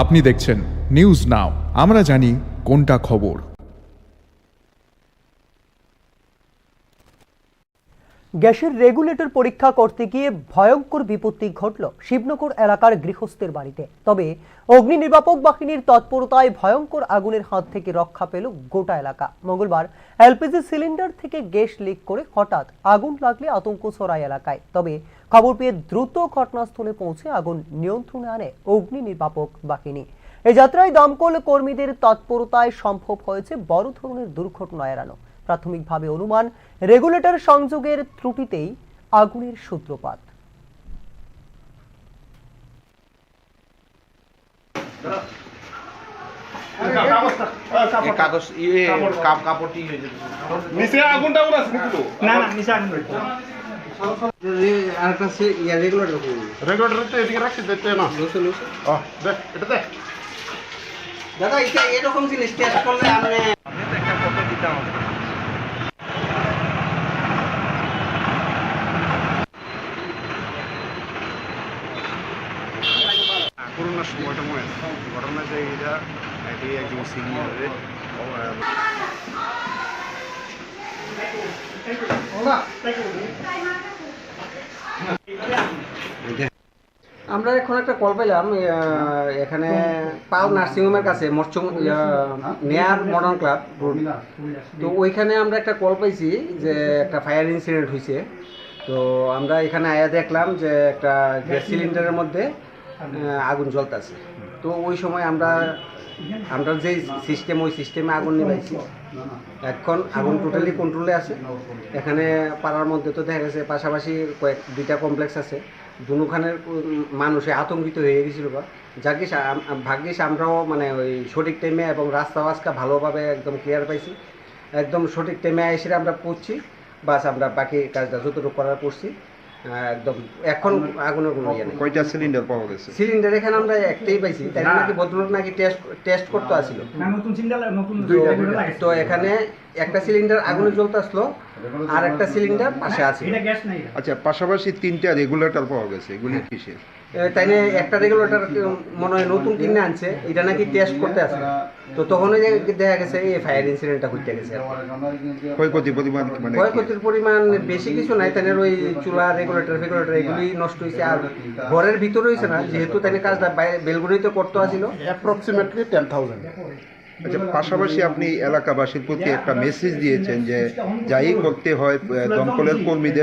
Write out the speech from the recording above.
আপনি দেখছেন news now আমরা জানি কোনটা খবর। গ্যাসের রেগুলেটর পরীক্ষা করতে গিয়ে ভয়ঙ্কর বিপত্তি ঘটল শিবনগর এলাকার গৃহস্থের বাড়িতে। তবে অগ্নি নির্বাপক বাহিনীর তৎপরতায় ভয়ঙ্কর আগুনের হাত থেকে রক্ষা পেল গোটা এলাকা। মঙ্গলবার এলপিজি সিলিন্ডার থেকে গ্যাস লিক করে হঠাৎ আগুন লাগলে আতঙ্ক ছড়ায় এলাকায়। তবে খবর পেয়ে দ্রুত ঘটনাস্থলে পৌঁছে আগুন নিয়ন্ত্রণে আনে অগ্নি নির্বাপক বাহিনী। এই যাত্রায় দমকল কর্মীদের তৎপরতায় সম্ভব হয়েছে বড় ধরনের দুর্ঘটনা এড়ানো। প্রাথমিকভাবে অনুমান রেগুলেটর সংযোগের ত্রুটিতেই আগুনের সূত্রপাত। কাগজ ইয়ে কাপড়টি নিচে। আগুনটা ওরা না না নিচে আগুন। আরেকটা সে ইয়া রেগুলেটর রেগুলেটর তো এদিকে রাখছি দেখতে না। লুসে লুসে ও দেখ এটা দেখ দাদা এটা এরকম জিনিস টেস্ট করলে আপনি করোনার সময়টা মনে ঘটনা যে এটা এটি একদম সিনিয়রে আমরা এখন একটা কল পেলাম এখানে পাল নার্সিংহোমের কাছে মরচুম নেয়ার মডার্ন ক্লাব তো ওইখানে আমরা একটা কল পাইছি যে একটা ফায়ার ইনসিডেন্ট হয়েছে তো আমরা এখানে আয়া দেখলাম যে একটা গ্যাস সিলিন্ডারের মধ্যে আগুন জ্বলতেছে। তো ওই সময় আমরা আমরা যে সিস্টেম ওই সিস্টেমে আগুন নিবাইছি এখন আগুন টোটালি কন্ট্রোলে আছে। এখানে পাড়ার মধ্যে তো দেখা গেছে পাশাপাশি কয়েক দুইটা কমপ্লেক্স আছে। দুখানের মানুষে আতঙ্কিত হয়ে গেছিল বা। যাকিস ভাগ্যিস আমরাও মানে ওই সঠিক টাইমে এবং রাস্তা বাস্তা ভালোভাবে একদম ক্লিয়ার পাইছি। একদম সঠিক টাইমে এসে আমরা পড়ছি। বাস আমরা বাকি কাজটা যতটুকু করার করছি একদম এখন আগুনের কোনো ইয়ে নেই। কয়টা সিলিন্ডার পাওয়া গেছে? সিলিন্ডার এখানে আমরা একটাই পাইছি। তাই নাকি ভদ্রলোক নাকি টেস্ট টেস্ট করতে আসিল। নতুন সিলিন্ডার নতুন তো- তো এখানে একটা সিলিন্ডার আগুনে জ্বলতে আসলো আর একটা সিলিন্ডার পাশে আছে। এটা গ্যাস নাই। আচ্ছা পাশাপাশি তিনটা রেগুলেটর পাওয়া গেছে এগুলি কিসের? তাই নিয়ে একটা রেগুলেটর মনে হয় নতুন কিনে আনছে এটা নাকি টেস্ট করতে আসে তো তখনই যে দেখা গেছে এই ফায়ার ইনসিডেন্টটা হইতে গেছে। ক্ষয়ক্ষতি পরিমাণ মানে? ক্ষয়ক্ষতির পরিমাণ বেশি কিছু নাই তাদের ওই চুলা রেগুলেটর ফেগুলেটর এগুলি নষ্ট হয়েছে আর ঘরের ভিতরে হয়েছে না যেহেতু তাই কাজটা বাইরে বেলগুড়িতে করতে আসছিল অ্যাপ্রক্সিমেটলি টেন থাউজেন্ড আচ্ছা পাশাপাশি আপনি এলাকাবাসীর প্রতি একটা মেসেজ দিয়েছেন যে যাই করতে হয় দমকলের কর্মীদের